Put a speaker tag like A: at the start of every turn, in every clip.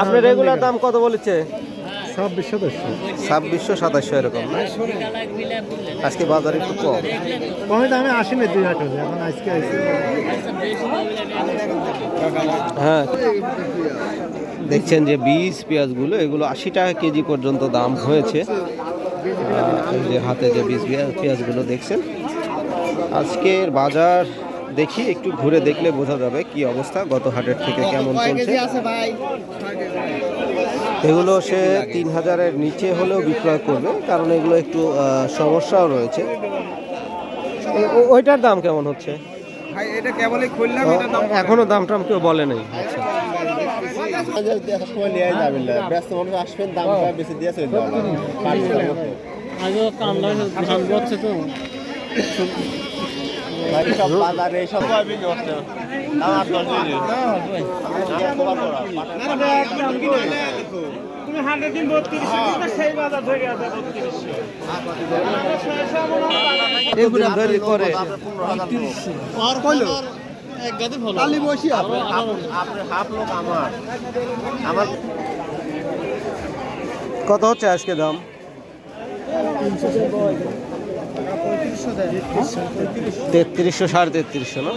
A: আপনার রেগুলার দাম কত বলেছে?
B: ছাব্বিশ
A: ছাব্বিশশো সাতাশশো এরকম না? আজকে বাজার একটু কম।
B: কমে দামে আসেনি দুই হাট হলে এখন আজকে
A: হ্যাঁ। দেখছেন যে বীজ পেঁয়াজগুলো এগুলো আশি টাকা কেজি পর্যন্ত দাম হয়েছে। যে হাতে যে বীজ পেঁয়াজগুলো দেখছেন। আজকের বাজার দেখি একটু ঘুরে দেখলে বোঝা যাবে কি অবস্থা গত হাটের থেকে কেমন চলছে। এগুলো সে তিন হাজারের নিচে হলেও বিক্রয় করবে কারণ এগুলো একটু সমস্যাও রয়েছে। ওইটার দাম কেমন হচ্ছে?
C: ভাই এটা কেবলই খুললাম
A: ও, এখনও দাম টাম কেউ বলে নাই। আচ্ছা।
B: আগে কামলা ধান করছে। তুমি হান্ড্রেড দিন। বত্রিশ সেই বাজার ধরে আছে
A: এগুলো ধরে করে কত হচ্ছে আজকে দাম? তেত্রিশশো, সাড়ে তেত্রিশশো, না?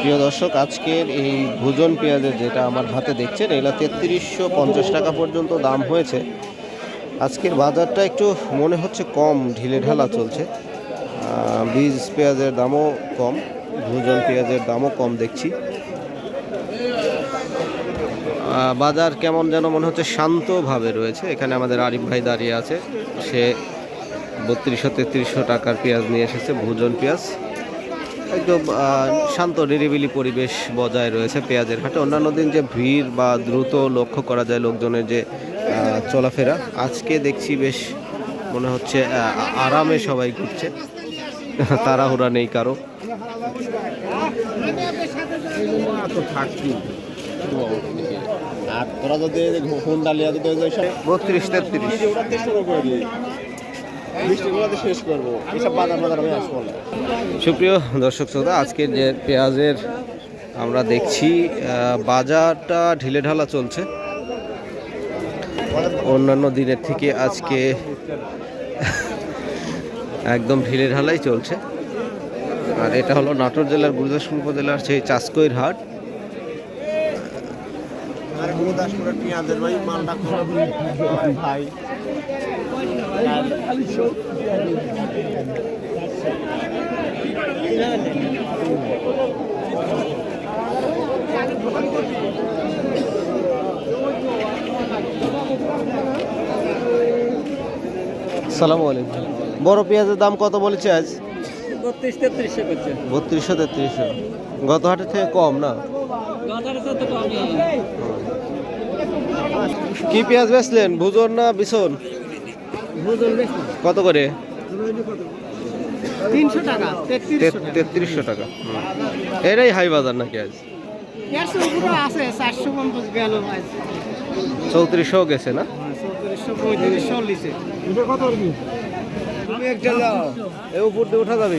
A: প্রিয় দর্শক, আজকের এই ভোজন পেঁয়াজের যেটা আমার হাতে দেখছেন, এগুলো তেত্রিশশো পঞ্চাশ টাকা পর্যন্ত দাম হয়েছে। আজকের বাজারটা একটু মনে হচ্ছে কম, ঢিলে ঢালা চলছে। বীজ পেঁয়াজের দামও কম, ভোজন পেঁয়াজের দামও কম দেখছি। বাজার কেমন যেন মনে হচ্ছে শান্তভাবে রয়েছে। এখানে আমাদের আরিফ ভাই দাঁড়িয়ে আছে। সে বত্রিশশো তেত্রিশশো টাকার পেঁয়াজ নিয়ে এসেছে, ভোজন পেঁয়াজ। একদম শান্ত, নিরিবিলি পরিবেশ বজায় রয়েছে পেঁয়াজের হাটে। অন্যান্য দিন যে ভিড় বা দ্রুত লক্ষ্য করা যায় লোকজনের যে চলাফেরা, আজকে দেখছি বেশ মনে হচ্ছে আরামে সবাই ঘুরছে। তাড়াহুড়া নেই কারও।
C: আর তোরা যদি ফোন ডালিয়া যদি
A: বত্রিশ তেত্রিশ। সুপ্রিয় দর্শক শ্রোতা আজকের যে পেঁয়াজের আমরা দেখছি বাজারটা ঢিলে ঢালা চলছে। অন্যান্য দিনের থেকে আজকে একদম ঢিলে ঢালাই চলছে। আর এটা হলো নাটোর জেলার গুরুদাসপুর উপজেলার সেই চাষকইর হাট।
C: আর গুরুদাসপুরের পেঁয়াজের ভাই মালটা ভাই।
A: সালাম আলাইকুম। বড় পেঁয়াজের দাম কত বলেছে আজ?
B: বত্রিশ তেত্রিশশো
A: বত্রিশশো তেত্রিশশো। গত হাটের থেকে কম না? কি পেঁয়াজ বেচলেন? ভুজন না বিছন? কত করে?
B: তিনশো টাকা তেত্রিশশো টাকা।
A: এটাই হাই বাজার নাকি আজ? চৌত্রিশশো গেছে না?
B: পঁয়ত্রিশশো
A: উপর দিয়ে উঠা যাবে।